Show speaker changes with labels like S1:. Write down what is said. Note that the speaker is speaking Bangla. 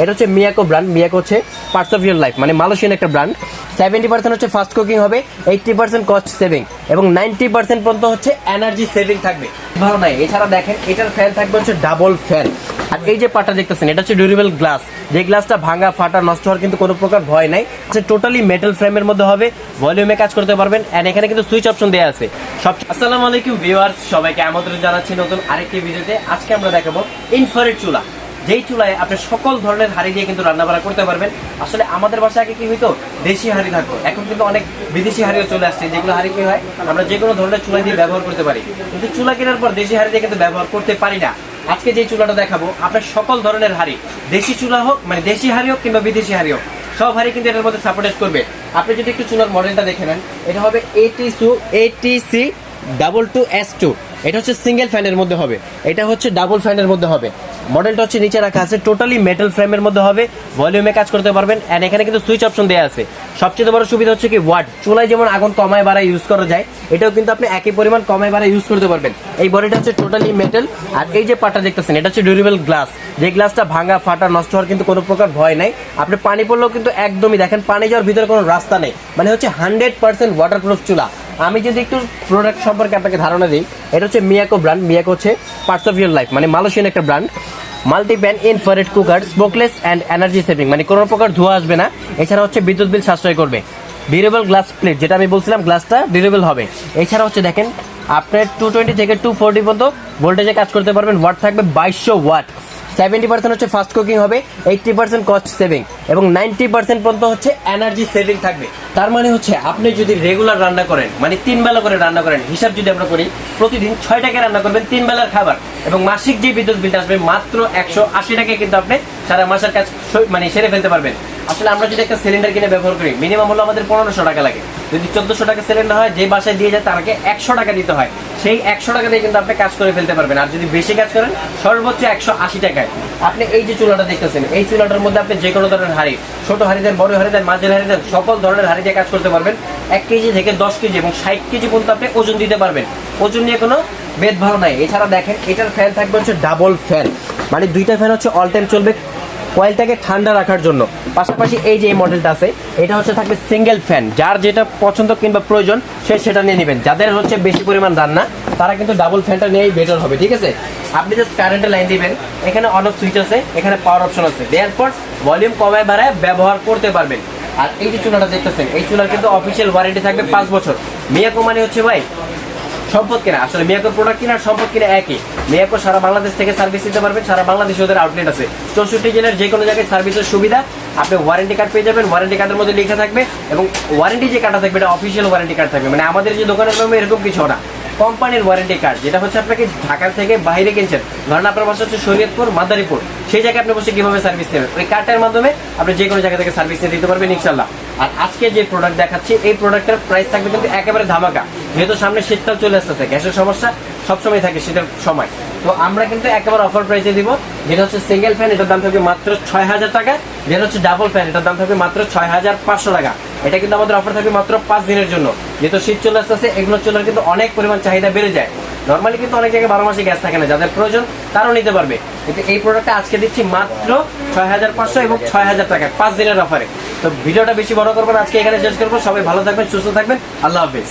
S1: এটা হচ্ছে মিয়াকো ব্র্যান্ড মিয়াকো হচ্ছে পার্টস অফ ইয়ার লাইফ মানে মালয়েশিয়ান একটা ব্র্যান্ড সেভেন্টি পার্সেন্ট হচ্ছে ফাস্ট কুকিং হবে এইটটি পার্সেন্ট কস্ট সেভিং এবং নাইনটি পার্সেন্ট পর্যন্ত হচ্ছে এনার্জি সেভিং থাকবে। ভালো নাই, এছাড়া দেখেন, এটার ফ্যান থাকবে হচ্ছে ডাবল ফ্যান আর এই যে পাটা দেখতেছেন, এটা হচ্ছে ডিউরেবল গ্লাস যে গ্লাসটা ভাঙা, ফাটা, নষ্ট হওয়ার কিন্তু কোনো প্রকার ভয় নাই। হচ্ছে টোটালি মেটাল ফ্রেমের মধ্যে হবে ভলিউমে কাজ করতে পারবেন। অ্যান্ড এখানে কিন্তু সুইচ অপশন দেওয়া আছে। সব আসসালামু আলাইকুম ভিউয়ার্স সবাইকে আমন্ত্রণ জানাচ্ছি নতুন আরেকটি ভিডিওতে। আজকে আমরা দেখাবো ইনফ্রারেড চুলা। যেই চুলায় আপনি সকল ধরনের হাঁড়ি দিয়ে কিন্তু রান্না বান্না করতে পারবেন, আসলে আমাদের বাসায় আগে কি হইতো? দেশি হাঁড়ি থাকতো। এখন কিন্তু অনেক বিদেশি হাঁড়িও চলে আসছে। যেগুলো হাঁড়ি কি হয়, আমরা যে কোনো ধরনের চুলা দিয়ে ব্যবহার করতে পারি। কিন্তু চুলা কেনার পর দেশি হাঁড়ি দিয়ে কিন্তু ব্যবহার করতে পারি না। আজকে যে চুলাটা দেখাবো, আপনার সকল ধরনের হাঁড়ি, দেশি চুলা হোক মানে দেশি হাঁড়ি হোক কিংবা বিদেশি হাঁড়ি হোক, সব হাঁড়ি কিন্তু এটার মধ্যে সাপোর্টেড করবে। আপনি যদি একটু চুলার মডেলটা দেখে নেন, এটা হবে এটি সু ATC double two S two এটা হচ্ছে সিঙ্গেল ফ্যানের মধ্যে হবে। এটা হচ্ছে ডাবল ফ্যানের মধ্যে হবে। মডেলটা হচ্ছে নিচে রাখা আছে টোটালি মেটাল ফ্রেমের মধ্যে হবে ভলিউমে কাজ করতে পারবেন এন্ড এখানে কিন্তু সুইচ অপশন দেওয়া আছে। সবচেয়ে বড় সুবিধা হচ্ছে কি ওয়াট চুলায় যেমন আগুন কমায় বাড়ায় ইউজ করা যায়, এটাও কিন্তু আপনি একই পরিমাণ কমায় বাড়ায় ইউজ করতে পারবেন। এই বডিটা হচ্ছে টোটালি মেটাল আর এই যে পাটা দেখতেছেন, এটা হচ্ছে ডিউরেবল গ্লাস যে গ্লাসটা ভাঙা, ফাটা, নষ্ট হওয়ার কিন্তু কোনো প্রকার ভয় নাই। আপনি পানি পড়লেও কিন্তু একদমই দেখেন, পানি যাওয়ার ভিতরে কোনো রাস্তা নেই। মানে হচ্ছে হান্ড্রেড পার্সেন্ট ওয়াটারপ্রুফ চুলা। আমি যদি একটু প্রোডাক্ট সম্পর্কে আপনাকে ধারণা দিই, এটা হচ্ছে মিয়াকো ব্র্যান্ড মিয়াকো হচ্ছে পার্টস অফ ইয়ার লাইফ মানে মালয়েশিয়ান একটা brand multipan infrared cooker smokeless and energy saving মানে কোনো প্রকার ধোঁয়া আসবে না। এছাড়া হচ্ছে বিদ্যুৎ বিল সাশ্রয় করবে। ডিউরেবল গ্লাস প্লেট যেটা আমি বলছিলাম গ্লাসটা ডিউরেবল হবে। এছাড়া হচ্ছে দেখেন, আপনার টু টোয়েন্টি থেকে টু ফোরটি পর্যন্ত ভোল্টেজে কাজ করতে পারবেন ওয়াট থাকবে বাইশশো ওয়াট সেভেন্টি পার্সেন্ট হচ্ছে ফাস্ট কুকিং হবে এইটটি পার্সেন্ট কস্ট সেভিং এবং নাইনটি পার্সেন্ট পর্যন্ত হচ্ছে এনার্জি সেভিং থাকবে। তার মানে হচ্ছে আপনি যদি রেগুলার রান্না করেন মানে তিন বেলা করে রান্না করেন, হিসাব যদি আমরা করি, প্রতিদিন ছয় টাকায় রান্না করবেন তিন বেলার খাবার এবং মাসিক যে বিদ্যুৎ বিলটা আসবে মাত্র একশো আশি টাকায় কিন্তু আপনি সারা মাসের কাজ মানে সেরে ফেলতে পারবেন। আসলে আমরা যদি একটা সিলিন্ডার কিনে ব্যবহার করি মিনিমাম হলো আমাদের পনেরোশো টাকা লাগে। যদি চোদ্দশো টাকা সিলিন্ডার হয়, যে বাসায় দিয়ে যায় তাকে একশো টাকা দিতে হয়। সেই একশো টাকা দিয়ে কিন্তু আপনি কাজ করে ফেলতে পারবেন। আর যদি বেশি কাজ করেন, সর্বোচ্চ একশো আশি টাকায়। আপনি এই যে চুলাটা দেখতেছেন, এই চুলাটার মধ্যে আপনি যে কোনো ধরনের হাড়ি, ছোট হাড়ি দেন, বড় হাড়ি দেন, মাঝের হাড়ি দেন, সকল ধরনের হাড়ি দিয়ে কাজ করতে পারবেন। এক কেজি থেকে দশ কেজি এবং ষাট কেজি পর্যন্ত আপনি ওজন দিতে পারবেন। ওজন নিয়ে কোনো ভেদভাব নাই। এছাড়া দেখেন, এটার ফ্যান থাকবে হচ্ছে ডাবল ফ্যান মানে দুইটা ফ্যান হচ্ছে অল টাইম চলবে। কয়েলটাকে ঠান্ডা রাখার জন্য। পাশাপাশি এই যে এই মডেলটা আছে, এটা হচ্ছে থাকবে সিঙ্গেল ফ্যান যার যেটা পছন্দ কিংবা প্রয়োজন, সে সেটা নিয়ে নেবেন। যাদের হচ্ছে বেশি পরিমাণ রান্না তারা কিন্তু ডাবল ফ্যানটা নিয়েই বেটার হবে, ঠিক আছে? আপনি জাস্ট কারেন্টের লাইন দিবেন, এখানে অন অফ সুইচ আছে, এখানে পাওয়ার অপশন আছে। দেওয়ার পর ভলিউম কমায় বাড়ায় ব্যবহার করতে পারবেন। আর এই যে চুলাটা দেখতেছেন, এই চুলার কিন্তু অফিসিয়াল ওয়ারেন্টি থাকবে পাঁচ বছর। মিয়াকো মানে হচ্ছে ভাই সম্পদ কিনা। আসলে মিয়াকোর প্রোডাক্ট কিনা সম্পদ কিনা একই। মিয়াকো সারা বাংলাদেশ থেকে সার্ভিস দিতে পারবেন, সারা বাংলাদেশে ওদের আউটলেট আছে। চৌষট্টি জেলার যে কোনো জায়গায় সার্ভিসের সুবিধা। আপনি ওয়ারেন্টি কার্ড পেয়ে যাবেন ওয়ারেন্টি কার্ডের মধ্যে লেখা থাকবে এবং ওয়ারেন্টি যে কার্ডটা থাকবে, এটা অফিসিয়াল ওয়ারেন্টি কার্ড থাকবে। মানে আমাদের যে দোকানের নামে এরকম কিছু না। কোম্পানির ওয়ারেন্টি কার্ড যেটা হচ্ছে আপনাকে ঢাকা থেকে বাইরে কিনছেন। ধরেন আপনার বাসা হচ্ছে শরীয়তপুর, মাদারীপুর। সেই জায়গায় আপনি বসে কীভাবে সার্ভিস নেবেন? ওই কার্ডের মাধ্যমে আপনি যে কোনো জায়গা থেকে সার্ভিস দিতে পারবেন ইনশাল্লাহ আর আজকে যে প্রোডাক্ট দেখাচ্ছি, এই প্রোডাক্টের প্রাইস থাকবে কিন্তু একেবারে ধামাকা। যেহেতু সামনে শীতকাল চলে আসতেছে, গ্যাসের সমস্যা, সবসময় থাকে শীতের সময়। তো আমরা কিন্তু একেবারে অফার প্রাইসে দিব, যেটা হচ্ছে সিঙ্গেল ফ্যান এটার দাম থাকবে মাত্র ছয় হাজার টাকা। যেটা হচ্ছে ডাবল ফ্যান এটার দাম থাকবে মাত্র ছয় হাজার পাঁচশো টাকা। এটা কিন্তু আমাদের অফার থাকবে মাত্র পাঁচ দিনের জন্য। যেহেতু শীত চলে আসতেছে, এগুলো চুলার কিন্তু অনেক পরিমাণ চাহিদা বেড়ে যায়। নর্মালি কিন্তু অনেক জায়গায় বারো মাসে গ্যাস থাকে না, যাদের প্রয়োজন তারাও নিতে পারবে। কিন্তু এই প্রোডাক্টটা আজকে দিচ্ছি মাত্র ছয় হাজার পাঁচশো এবং ছয় হাজার টাকা পাঁচ দিনের অফারে তো ভিডিওটা বেশি বড় করবেন আজকে এখানে শেষ করব। সবাই ভালো থাকবেন, সুস্থ থাকবেন। আল্লাহ হাফিজ।